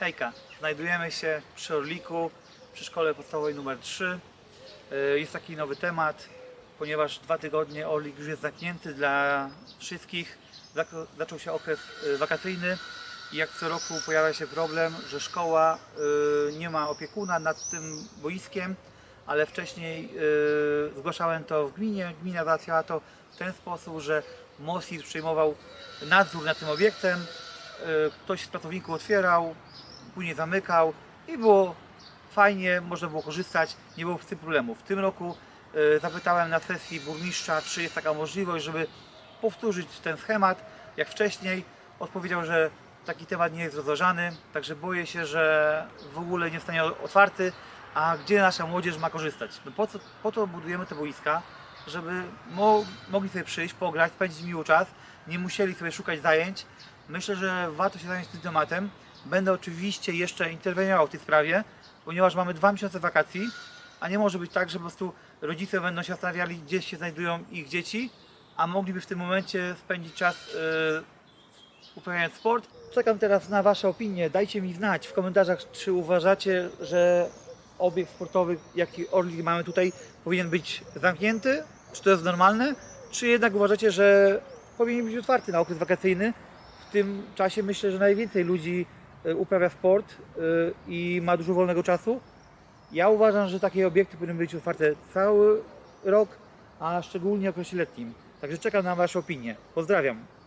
Hejka, znajdujemy się przy Orliku, przy szkole podstawowej numer 3. E, Jest taki nowy temat, ponieważ dwa tygodnie Orlik już jest zamknięty dla wszystkich. Zaczął się okres e, wakacyjny i jak co roku pojawia się problem, że szkoła e, nie ma opiekuna nad tym boiskiem, ale wcześniej zgłaszałem to w gminie. Gmina załatwiała to w ten sposób, że MOSIR przejmował nadzór nad tym obiektem, ktoś z pracowników otwierał, później zamykał i było fajnie, można było korzystać, nie było z tym problemów. W tym roku e, zapytałem na sesji burmistrza, czy jest taka możliwość, żeby powtórzyć ten schemat jak wcześniej. Odpowiedział, że taki temat nie jest rozważany, także boję się, że w ogóle nie zostanie otwarty, a gdzie nasza młodzież ma korzystać? No po, co, po to budujemy te boiska, żeby mo, mogli sobie przyjść, pograć, spędzić miły czas, nie musieli sobie szukać zajęć. Myślę, że warto się zająć tym tematem. Będę oczywiście jeszcze interweniował w tej sprawie, ponieważ mamy dwa miesiące wakacji, a nie może być tak, że po prostu rodzice będą się zastanawiali, gdzie się znajdują ich dzieci, a mogliby w tym momencie spędzić czas yy, uprawiając sport. Czekam teraz na Wasze opinie. Dajcie mi znać w komentarzach, czy uważacie, że obiekt sportowy, jaki mamy tutaj, powinien być zamknięty, czy to jest normalne, czy jednak uważacie, że powinien być otwarty na okres wakacyjny. W tym czasie myślę, że najwięcej ludzi uprawia sport y, i ma dużo wolnego czasu. Ja uważam, że takie obiekty powinny być otwarte cały rok, a szczególnie w okresie letnim. Także czekam na Wasze opinie. Pozdrawiam.